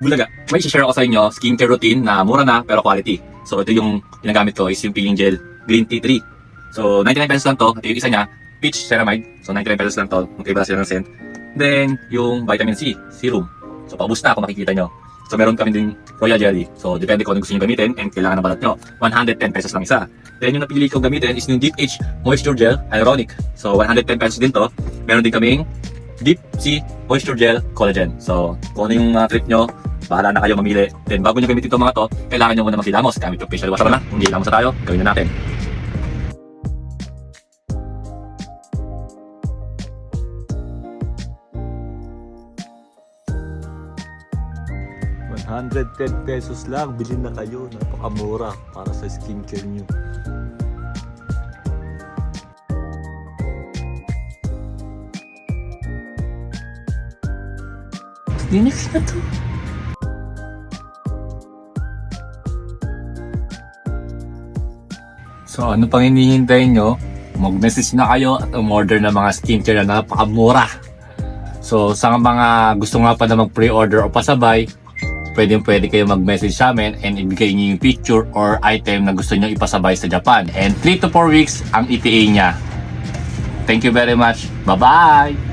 Bulaga, may share ako sa inyo skincare routine na mura na pero quality. So ito yung ginagamit ko is yung peeling gel green tea tree. So 99 pesos lang to. At yung isa niya, peach ceramide. So 99 pesos lang to. Magkaiba sila ng scent. Then yung vitamin C, serum. So paubos na kung makikita nyo. So meron kami din royal jelly. So depende kung ano gusto nyo gamitin and kailangan ng balat nyo. 110 pesos lang isa. Then yung napili ko gamitin is yung Deep H Moisture Gel Hyaluronic. So 110 pesos din to. Meron din kaming Deep Sea Moisture Gel Collagen. So kung ano yung uh, trip nyo, bahala na kayo mamili. Then bago nyo gamitin itong mga to, kailangan nyo muna magsilamos gamit yung facial wash. Na, kung hilamos na tayo, gawin na natin. $110 pesos lang, bilhin na kayo. Napakamura para sa skincare nyo. Linux na to. So ano pang hinihintay nyo? Mag-message na kayo at umorder ng mga skincare na napakamura. So sa mga gusto nga pa na mag-pre-order o pasabay, pwede pwede kayo mag-message sa amin and ibigay niyo yung picture or item na gusto niyo ipasabay sa Japan. And 3 to 4 weeks ang ETA niya. Thank you very much. Bye-bye!